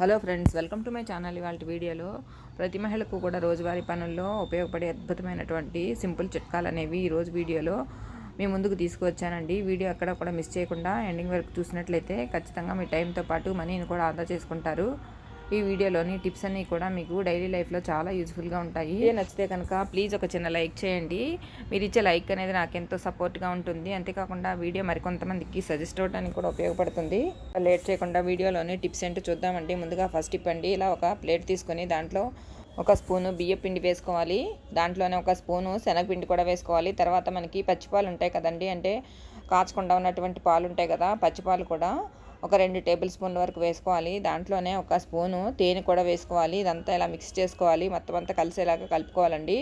Hello friends welcome to my channel. ఇవాళ వీడియోలో ప్రతి మహిళకు కూడా రోజువారీ పనుల్లో ఉపయోగపడే అద్భుతమైనటువంటి సింపుల్ చిట్కాలు అనేవి ఈరోజు వీడియోలో మీ ముందుకు తీసుకువచ్చానండి. వీడియో ఎక్కడ కూడా మిస్ చేయకుండా ఎండింగ్ వరకు చూసినట్లయితే ఖచ్చితంగా మీ టైంతో పాటు మనీని కూడా ఆదా చేసుకుంటారు. ఈ వీడియోలోని టిప్స్ అన్నీ కూడా మీకు డైలీ లైఫ్లో చాలా యూజ్ఫుల్గా ఉంటాయి. నచ్చితే కనుక ప్లీజ్ ఒక చిన్న లైక్ చేయండి. మీరు ఇచ్చే లైక్ అనేది నాకు ఎంతో సపోర్ట్గా ఉంటుంది. అంతేకాకుండా వీడియో మరికొంతమందికి సజెస్ట్ అవ్వడానికి కూడా ఉపయోగపడుతుంది. లేట్ చేయకుండా వీడియోలోని టిప్స్ ఏంటో చూద్దామండి. ముందుగా ఫస్ట్ టిప్ అండి. ఇలా ఒక ప్లేట్ తీసుకొని దాంట్లో ఒక స్పూను బియ్య పిండి వేసుకోవాలి. దాంట్లోనే ఒక స్పూను శనగపిండి కూడా వేసుకోవాలి. తర్వాత మనకి పచ్చిపాలు ఉంటాయి కదండి. అంటే కాచకుండా ఉన్నటువంటి పాలు ఉంటాయి కదా పచ్చిపాలు కూడా. ఒక రెండు టేబుల్ స్పూన్ల వరకు వేసుకోవాలి. దాంట్లోనే ఒక స్పూను తేనె కూడా వేసుకోవాలి. ఇదంతా ఇలా మిక్స్ చేసుకోవాలి. మొత్తం అంతా కలిసేలాగా కలుపుకోవాలండి.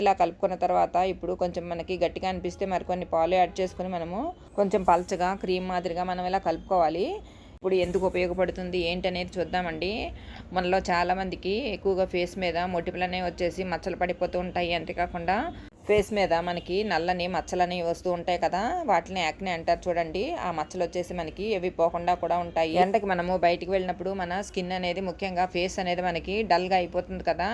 ఇలా కలుపుకున్న తర్వాత ఇప్పుడు కొంచెం మనకి గట్టిగా అనిపిస్తే మరికొన్ని పాలు యాడ్ చేసుకుని మనము కొంచెం పలచగా క్రీమ్ మాదిరిగా మనం ఇలా కలుపుకోవాలి. ఇప్పుడు ఎందుకు ఉపయోగపడుతుంది ఏంటనేది చూద్దామండి. మనలో చాలామందికి ఎక్కువగా ఫేస్ మీద మొటిపులు అనేవి వచ్చేసి మచ్చలు పడిపోతూ ఉంటాయి అంతేకాకుండా ఫేస్ మీద మనకి నల్లని మచ్చలని వస్తూ ఉంటాయి కదా వాటిని యాక్ని అంటారు చూడండి. ఆ మచ్చలు వచ్చేసి మనకి ఎవి పోకుండా కూడా ఉంటాయి. ఎండకి మనము బయటికి వెళ్ళినప్పుడు మన స్కిన్ అనేది ముఖ్యంగా ఫేస్ అనేది మనకి డల్గా అయిపోతుంది కదా.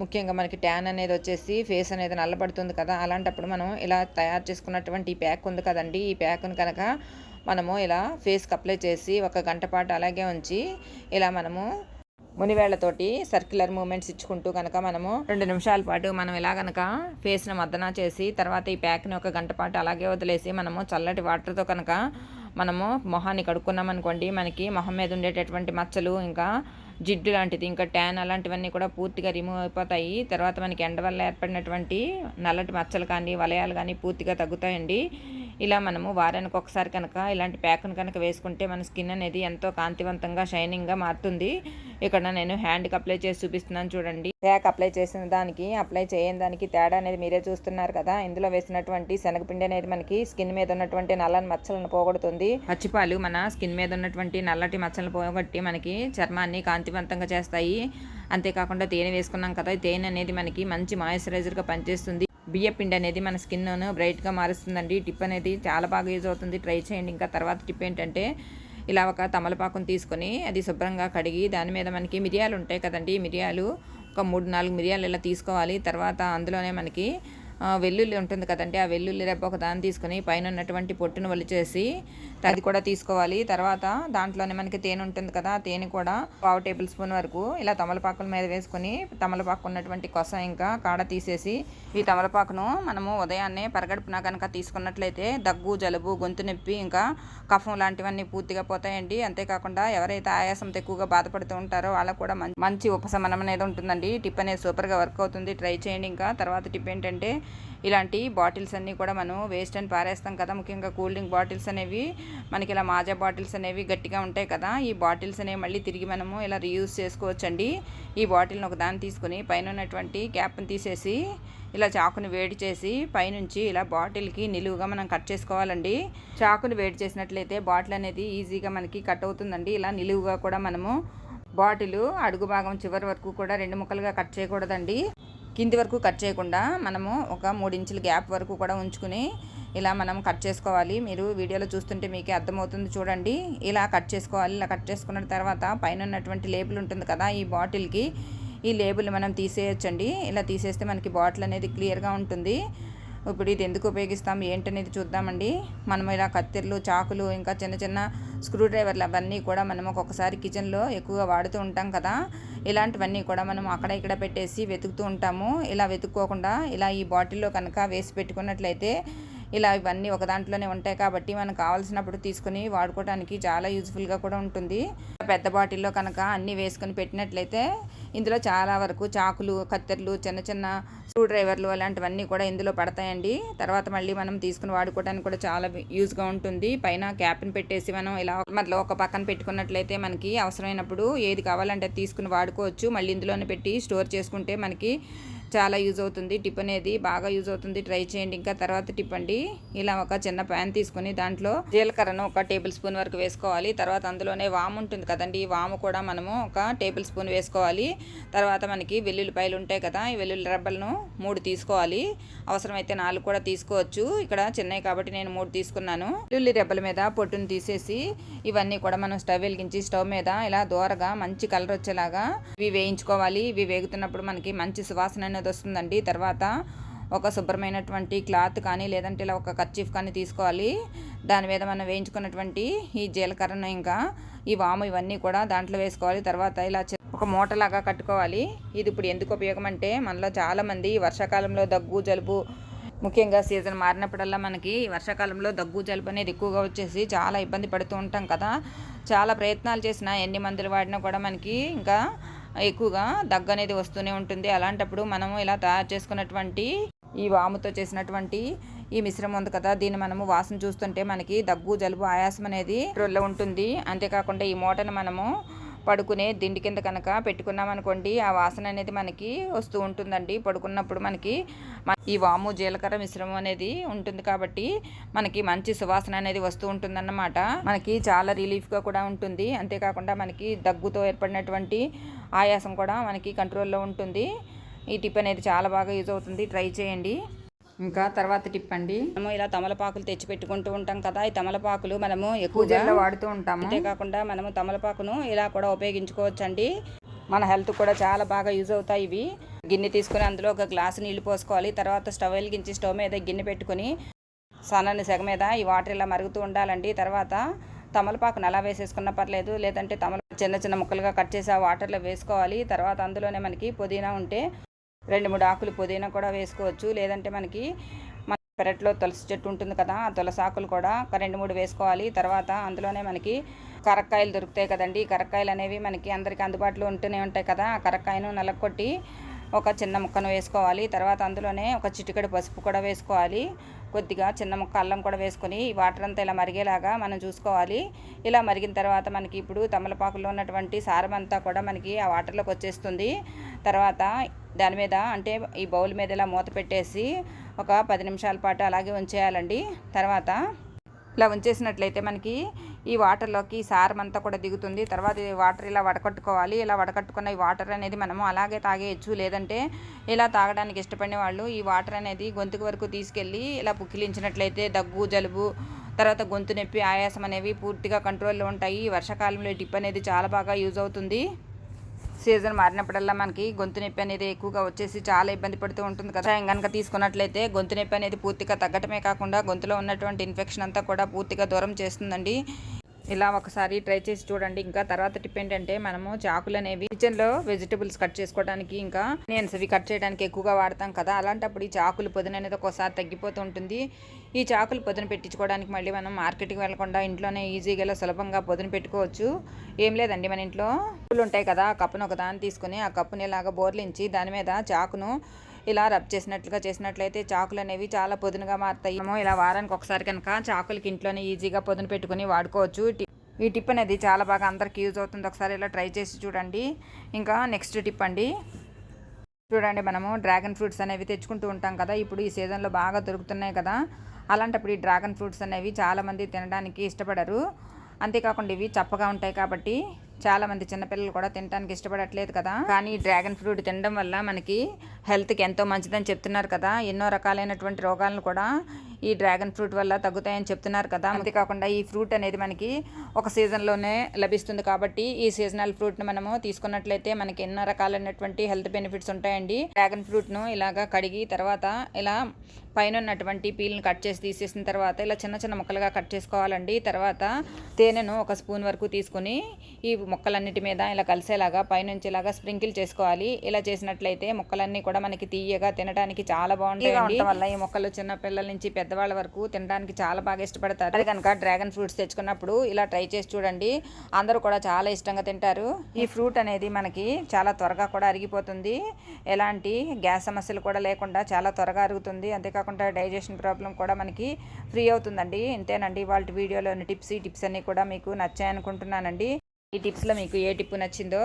ముఖ్యంగా మనకి ట్యాన్ అనేది వచ్చేసి ఫేస్ అనేది నల్లబడుతుంది కదా. అలాంటప్పుడు మనం ఇలా తయారు చేసుకున్నటువంటి ఈ ప్యాక్ ఉంది కదండి. ఈ ప్యాక్ను కనుక మనము ఇలా ఫేస్కి అప్లై చేసి ఒక గంట పాటు అలాగే ఉంచి ఇలా మనము మునివేళ్ళతోటి సర్క్యులర్ మూమెంట్స్ ఇచ్చుకుంటూ కనుక మనము రెండు నిమిషాల పాటు మనం ఇలా కనుక ఫేస్ను మద్దన చేసి తర్వాత ఈ ప్యాక్ని ఒక గంట పాటు అలాగే వదిలేసి మనము చల్లటి వాటర్తో కనుక మనము మొహాన్ని కడుక్కున్నామనుకోండి మనకి మొహం మీద ఉండేటటువంటి మచ్చలు ఇంకా జిడ్డు లాంటిది ఇంకా ట్యాన్ అలాంటివన్నీ కూడా పూర్తిగా రిమూవ్ అయిపోతాయి. తర్వాత మనకి ఎండ వల్ల ఏర్పడినటువంటి నల్లటి మచ్చలు కానీ వలయాలు కానీ పూర్తిగా తగ్గుతాయండి. ఇలా మనము వారానికి ఒకసారి కనుక ఇలాంటి ప్యాక్ను కనుక వేసుకుంటే మన స్కిన్ అనేది ఎంతో కాంతివంతంగా షైనింగ్గా మారుతుంది. ఇక్కడ నేను హ్యాండ్కి అప్లై చేసి చూపిస్తున్నాను చూడండి. ప్యాక్ అప్లై చేసిన దానికి అప్లై చేయని దానికి తేడా అనేది మీరే చూస్తున్నారు కదా. ఇందులో వేసినటువంటి శనగపిండి అనేది మనకి స్కిన్ మీద ఉన్నటువంటి నల్లని మచ్చలను పోగొడుతుంది. పచ్చిపాలు మన స్కిన్ మీద ఉన్నటువంటి నల్లటి మచ్చలను పోగొట్టి మనకి చర్మాన్ని కాంతివంతంగా చేస్తాయి. అంతేకాకుండా తేనె వేసుకున్నాం కదా తేనె అనేది మనకి మంచి మాయిశ్చరైజర్గా పనిచేస్తుంది. బియ్యపిండి అనేది మన స్కిన్ను బ్రైట్గా మారుస్తుందండి. టిప్ అనేది చాలా బాగా యూజ్ అవుతుంది. ట్రై చేయండి. ఇంకా తర్వాత టిప్ ఏంటంటే ఇలా ఒక తమలపాకును తీసుకొని అది శుభ్రంగా కడిగి దాని మీద మనకి మిరియాలు ఉంటాయి కదండి. మిరియాలు ఒక మూడు నాలుగు మిరియాలు ఇలా తీసుకోవాలి. తర్వాత అందులోనే మనకి వెల్లుల్లి ఉంటుంది కదండి ఆ వెల్లుల్లి రెబ్బ ఒక దాన్ని తీసుకుని పైన ఉన్నటువంటి పొట్టును వలిచేసి అది కూడా తీసుకోవాలి. తర్వాత దాంట్లోనే మనకి తేనె ఉంటుంది కదా తేనె కూడా పావు టేబుల్ స్పూన్ వరకు ఇలా తమలపాకుల మీద వేసుకొని తమలపాకు ఉన్నటువంటి కొస ఇంకా కాడ తీసేసి ఈ తమలపాకును మనము ఉదయాన్నే పరగడుపున కనుక తీసుకున్నట్లయితే దగ్గు జలుబు గొంతు నొప్పి ఇంకా కఫం లాంటివన్నీ పూర్తిగా పోతాయండి. అంతేకాకుండా ఎవరైతే ఆయాసంతో ఎక్కువగా బాధపడుతూ ఉంటారో వాళ్ళకు కూడా మంచి ఉపశమనం అనేది ఉంటుందండి. టిప్ అనేది సూపర్గా వర్క్ అవుతుంది. ట్రై చేయండి ఇంకా. తర్వాత టిప్ ఏంటంటే ఇలాంటి బాటిల్స్ అన్నీ కూడా మనం వేస్ట్ అని పారేస్తాం కదా. ముఖ్యంగా కూల్ డ్రింక్ బాటిల్స్ అనేవి మనకి ఇలా మాజా బాటిల్స్ అనేవి గట్టిగా ఉంటాయి కదా. ఈ బాటిల్స్ అనేవి మళ్ళీ తిరిగి మనము ఇలా రీయూజ్ చేసుకోవచ్చండి. ఈ బాటిల్ని ఒక దాన్ని తీసుకుని పైన ఉన్నటువంటి క్యాప్ని తీసేసి ఇలా చాకుని వేడి చేసి పైనుంచి ఇలా బాటిల్కి నిలువుగా మనం కట్ చేసుకోవాలండి. చాకుని వేడి చేసినట్లయితే బాటిల్ అనేది ఈజీగా మనకి కట్ అవుతుందండి. ఇలా నిలువుగా కూడా మనము బాటిల్ అడుగు భాగం చివరి వరకు కూడా రెండు ముక్కలుగా కట్ చేయకూడదండి. కింది వరకు కట్ చేయకుండా మనము ఒక మూడించుల గ్యాప్ వరకు కూడా ఉంచుకుని ఇలా మనం కట్ చేసుకోవాలి. మీరు వీడియోలో చూస్తుంటే మీకే అర్థమవుతుంది చూడండి. ఇలా కట్ చేసుకోవాలి. ఇలా కట్ చేసుకున్న తర్వాత పైన ఉన్నటువంటి లేబుల్ ఉంటుంది కదా ఈ బాటిల్కి. ఈ లేబుల్ మనం తీసేయచ్చండి. ఇలా తీసేస్తే మనకి బాటిల్ అనేది క్లియర్గా ఉంటుంది. ఇప్పుడు ఇది ఎందుకు ఉపయోగిస్తాం ఏంటనేది చూద్దామండి. మనం ఇలా కత్తెరలు చాకులు ఇంకా చిన్న చిన్న స్క్రూ డ్రైవర్లు అవన్నీ కూడా మనం ఒక్కొక్కసారి కిచెన్లో ఎక్కువగా వాడుతూ ఉంటాం కదా. ఇలాంటివన్నీ కూడా మనం అక్కడ ఇక్కడ పెట్టేసి వెతుకుతూ ఉంటాము. ఇలా వెతుక్కోకుండా ఇలా ఈ బాటిల్లో కనుక వేసి పెట్టుకున్నట్లయితే ఇలా ఇవన్నీ ఒక దాంట్లోనే ఉంటాయి కాబట్టి మనకు కావాల్సినప్పుడు తీసుకుని వాడుకోవడానికి చాలా యూజ్ఫుల్గా కూడా ఉంటుంది. పెద్ద బాటిల్లో కనుక అన్నీ వేసుకొని పెట్టినట్లయితే ఇందులో చాలా వరకు చాకులు కత్తెరలు చిన్న చిన్న స్క్రూ డ్రైవర్లు అలాంటివన్నీ కూడా ఇందులో పడతాయండి. తర్వాత మళ్ళీ మనం తీసుకుని వాడుకోవడానికి కూడా చాలా యూజ్గా ఉంటుంది. పైన క్యాప్ని పెట్టేసి మనం ఇలా మళ్ళీ ఒక పక్కన పెట్టుకున్నట్లయితే మనకి అవసరమైనప్పుడు ఏది కావాలంటే తీసుకుని వాడుకోవచ్చు. మళ్ళీ ఇందులోనే పెట్టి స్టోర్ చేసుకుంటే మనకి చాలా యూజ్ అవుతుంది. టిప్ అనేది బాగా యూజ్ అవుతుంది. ట్రై చేయండి. ఇంకా తర్వాత టిప్ అండి. ఇలా ఒక చిన్న ప్యాన్ తీసుకొని దాంట్లో జీలకర్రను ఒక టేబుల్ స్పూన్ వరకు వేసుకోవాలి. తర్వాత అందులోనే వాము ఉంటుంది కదండి. ఈ వాము కూడా మనము ఒక టేబుల్ స్పూన్ వేసుకోవాలి. తర్వాత మనకి వెల్లుల్లిపాయలు ఉంటాయి కదా ఈ వెల్లుల్లి రబ్బలను మూడు తీసుకోవాలి. అవసరమైతే నాలుగు కూడా తీసుకోవచ్చు. ఇక్కడ చిన్నవి కాబట్టి నేను మూడు తీసుకున్నాను. వెల్లుల్లి రెబ్బల మీద పొట్టును తీసేసి ఇవన్నీ కూడా మనం స్టవ్ వెలిగించి స్టవ్ మీద ఇలా దూరగా మంచి కలర్ వచ్చేలాగా ఇవి వేయించుకోవాలి. ఇవి వేగుతున్నప్పుడు మనకి మంచి సువాసన అనేది వస్తుందండి. తర్వాత ఒక శుభ్రమైనటువంటి క్లాత్ కానీ లేదంటే ఇలా ఒక కర్చీఫ్ కానీ తీసుకోవాలి. దాని మీద మనం వేయించుకున్నటువంటి ఈ జీలకర్రను ఇంకా ఈ వాము ఇవన్నీ కూడా దాంట్లో వేసుకోవాలి. తర్వాత ఇలా ఒక మూటలాగా కట్టుకోవాలి. ఇది ఇప్పుడు ఎందుకు ఉపయోగం అంటే మనలో చాలామంది వర్షాకాలంలో దగ్గు జలుబు ముఖ్యంగా సీజన్ మారినప్పుడల్లా మనకి వర్షాకాలంలో దగ్గు జలుబు అనేది ఎక్కువగా వచ్చేసి చాలా ఇబ్బంది పడుతూ ఉంటాం కదా. చాలా ప్రయత్నాలు చేసినా ఎన్ని మందులు వాడినా కూడా మనకి ఇంకా ఎక్కువగా దగ్గు అనేది వస్తూనే ఉంటుంది. అలాంటప్పుడు మనము ఇలా తయారు చేసుకున్నటువంటి ఈ వాముతో చేసినటువంటి ఈ మిశ్రమం ఉంది కదా దీన్ని మనము వాసన చూస్తుంటే మనకి దగ్గు జలుబు ఆయాసం అనేది రొల్ల ఉంటుంది. అంతేకాకుండా ఈ మూటను మనము పడుకునే దిండి కింద కనుక పెట్టుకున్నాం అనుకోండి ఆ వాసన అనేది మనకి వస్తూ ఉంటుందండి. పడుకున్నప్పుడు మనకి ఈ వాము జీలకర్ర మిశ్రమం అనేది ఉంటుంది కాబట్టి మనకి మంచి సువాసన అనేది వస్తూ ఉంటుందన్నమాట. మనకి చాలా రిలీఫ్గా కూడా ఉంటుంది. అంతేకాకుండా మనకి దగ్గుతో ఏర్పడినటువంటి ఆయాసం కూడా మనకి కంట్రోల్లో ఉంటుంది. ఈ టిప్ అనేది చాలా బాగా యూజ్ అవుతుంది. ట్రై చేయండి. ఇంకా తర్వాత టిప్ అండి. మనము ఇలా తమలపాకులు తెచ్చి పెట్టుకుంటూ ఉంటాం కదా. ఈ తమలపాకులు మనము ఎక్కువగా వాడుతూ ఉంటాము. అంతేకాకుండా మనము తమలపాకును ఇలా కూడా ఉపయోగించుకోవచ్చు అండి మన హెల్త్ కూడా చాలా బాగా యూజ్ అవుతాయి ఇవి. గిన్నె తీసుకుని అందులో ఒక గ్లాసు నీళ్ళు పోసుకోవాలి. తర్వాత స్టవ్ వెలిగించి స్టవ్ మీద గిన్నె పెట్టుకుని సన్నని సెగ మీద ఈ వాటర్ ఇలా మరుగుతూ ఉండాలండి. తర్వాత తమలపాకును అలా వేసేసుకున్న పర్లేదు లేదంటే తమల చిన్న చిన్న ముక్కలుగా కట్ చేసి ఆ వాటర్లో వేసుకోవాలి. తర్వాత అందులోనే మనకి పుదీనా ఉంటే రెండు మూడు ఆకులు పుదీనా కూడా వేసుకోవచ్చు. లేదంటే మనకి మన పెరట్లో తులసి చెట్టు ఉంటుంది కదా ఆ తులసి ఆకులు కూడా ఒక రెండు మూడు వేసుకోవాలి. తర్వాత అందులోనే మనకి కరక్కాయలు దొరుకుతాయి కదండి. కరక్కాయలు అనేవి మనకి అందరికీ అందుబాటులో ఉంటూనే ఉంటాయి కదా. ఆ కరక్కాయను నలగొట్టి ఒక చిన్న ముక్కను వేసుకోవాలి. తర్వాత అందులోనే ఒక చిటికెడు పసుపు కూడా వేసుకోవాలి. కొద్దిగా చిన్న ముక్క అల్లం కూడా వేసుకొని ఈ వాటర్ అంతా ఇలా మరిగేలాగా మనం చూసుకోవాలి. ఇలా మరిగిన తర్వాత మనకి ఇప్పుడు తమలపాకులో ఉన్నటువంటి సారం అంతా కూడా మనకి ఆ వాటర్లోకి వచ్చేస్తుంది. తర్వాత దాని మీద అంటే ఈ బౌల్ మీద ఇలా మూత పెట్టేసి ఒక పది నిమిషాల పాటు అలాగే ఉంచేయాలండి. తర్వాత ఇలా ఉంచేసినట్లయితే మనకి ఈ వాటర్లోకి ఈ సారం అంతా కూడా దిగుతుంది. తర్వాత ఈ వాటర్ ఇలా వడకట్టుకోవాలి. ఇలా వడకట్టుకున్న ఈ వాటర్ అనేది మనము అలాగే తాగేయచ్చు. లేదంటే ఇలా తాగడానికి ఇష్టపడిన వాళ్ళు ఈ వాటర్ అనేది గొంతుకు వరకు తీసుకెళ్ళి ఇలా పుక్కిలించినట్లయితే దగ్గు జలుబు తర్వాత గొంతు నొప్పి ఆయాసం అనేవి పూర్తిగా కంట్రోల్లో ఉంటాయి. వర్షాకాలంలో టిప్ అనేది చాలా బాగా యూజ్ అవుతుంది. సీజన్ మారినప్పుడల్లా మనకి గొంతు నొప్పి అనేది ఎక్కువగా వచ్చేసి చాలా ఇబ్బంది పడుతూ ఉంటుంది కదా. కనుక తీసుకున్నట్లయితే గొంతు నొప్పి అనేది పూర్తిగా తగ్గటమే కాకుండా గొంతులో ఉన్నటువంటి ఇన్ఫెక్షన్ అంతా కూడా పూర్తిగా దూరం చేస్తుందండి. ఇలా ఒకసారి ట్రై చేసి చూడండి. ఇంకా తర్వాత టిప్ ఏంటంటే మనము చాకులు అనేవి కిచెన్లో వెజిటబుల్స్ కట్ చేసుకోవడానికి ఇంకా ఆనియన్స్ అవి కట్ చేయడానికి ఎక్కువగా వాడతాం కదా. అలాంటప్పుడు ఈ చాకులు పొదన అనేది ఒకసారి తగ్గిపోతూ ఉంటుంది. ఈ చాకులు పొదన పెట్టించుకోవడానికి మళ్ళీ మనం మార్కెట్కి వెళ్ళకుండా ఇంట్లోనే ఈజీగా ఇలా సులభంగా పొదన పెట్టుకోవచ్చు. ఏం లేదండి మన ఇంట్లో కప్పులు ఉంటాయి కదా ఆ కప్పును ఒక దాన్ని తీసుకుని ఆ కప్పుని ఇలాగా బోర్లించి దాని మీద చాకును ఇలా రబ్ చేసినట్లుగా చేసినట్లయితే చాకులు అనేవి చాలా పొదునుగా మారుతాయి. మనము ఇలా వారానికి ఒకసారి కనుక చాకులకి ఇంట్లోనే ఈజీగా పొదును పెట్టుకుని వాడుకోవచ్చు. ఈ టిప్ అనేది చాలా బాగా అందరికి యూజ్ అవుతుంది. ఒకసారి ఇలా ట్రై చేసి చూడండి. ఇంకా నెక్స్ట్ టిప్ అండి. చూడండి మనము డ్రాగన్ ఫ్రూట్స్ అనేవి తెచ్చుకుంటూ ఉంటాం కదా. ఇప్పుడు ఈ సీజన్లో బాగా దొరుకుతున్నాయి కదా. అలాంటప్పుడు ఈ డ్రాగన్ ఫ్రూట్స్ అనేవి చాలామంది తినడానికి ఇష్టపడరు. అంతేకాకుండా ఇవి చప్పగా ఉంటాయి కాబట్టి చాలా మంది చిన్నపిల్లలు కూడా తినడానికి ఇష్టపడట్లేదు కదా. కానీ డ్రాగన్ ఫ్రూట్ తినడం వల్ల మనకి హెల్త్కి ఎంతో మంచిదని చెప్తున్నారు కదా. ఎన్నో రకాలైనటువంటి రోగాలను కూడా ఈ డ్రాగన్ ఫ్రూట్ వల్ల తగ్గుతాయని చెప్తున్నారు కదా. అంతేకాకుండా ఈ ఫ్రూట్ అనేది మనకి ఒక సీజన్లోనే లభిస్తుంది కాబట్టి ఈ సీజనల్ ఫ్రూట్ను మనము తీసుకున్నట్లయితే మనకి ఎన్నో రకాలైనటువంటి హెల్త్ బెనిఫిట్స్ ఉంటాయండి. డ్రాగన్ ఫ్రూట్ను ఇలాగా కడిగి తర్వాత ఇలా పైన ఉన్నటువంటి పీల్ని కట్ చేసి తీసేసిన తర్వాత ఇలా చిన్న చిన్న ముక్కలుగా కట్ చేసుకోవాలండి. తర్వాత తేనెను ఒక స్పూన్ వరకు తీసుకొని ఈ మొక్కలన్నిటి మీద ఇలా కలిసేలాగా పైనుంచి ఇలాగా స్ప్రింకిల్ చేసుకోవాలి. ఇలా చేసినట్లయితే మొక్కలన్నీ కూడా మనకి తీయగా తినడానికి చాలా బాగుంటాయి వల్ల ఈ మొక్కలు చిన్న పిల్లల నుంచి పెద్దవాళ్ళ వరకు తినడానికి చాలా బాగా ఇష్టపడతారు. అది కనుక డ్రాగన్ ఫ్రూట్స్ తెచ్చుకున్నప్పుడు ఇలా ట్రై చేసి చూడండి. అందరూ కూడా చాలా ఇష్టంగా తింటారు. ఈ ఫ్రూట్ అనేది మనకి చాలా త్వరగా కూడా అరిగిపోతుంది. ఎలాంటి గ్యాస్ సమస్యలు కూడా లేకుండా చాలా త్వరగా అరుగుతుంది. అంతేకాకుండా డైజెషన్ ప్రాబ్లం కూడా మనకి ఫ్రీ అవుతుందండి. ఇంతేనండి. వాళ్ళ వీడియోలోని టిప్స్ ఈ టిప్స్ అన్నీ కూడా మీకు నచ్చాయనుకుంటున్నానండి. ఈ టిప్స్లో మీకు ఏ టిప్ నచ్చిందో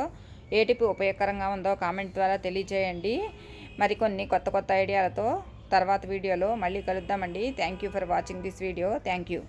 ఏ టిప్ ఉపయోగకరంగా ఉందో కామెంట్ ద్వారా తెలియజేయండి. మరికొన్ని కొత్త కొత్త ఐడియాలతో తర్వాత వీడియోలో మళ్ళీ కలుద్దామండి. Thank you for watching this video. Thank you.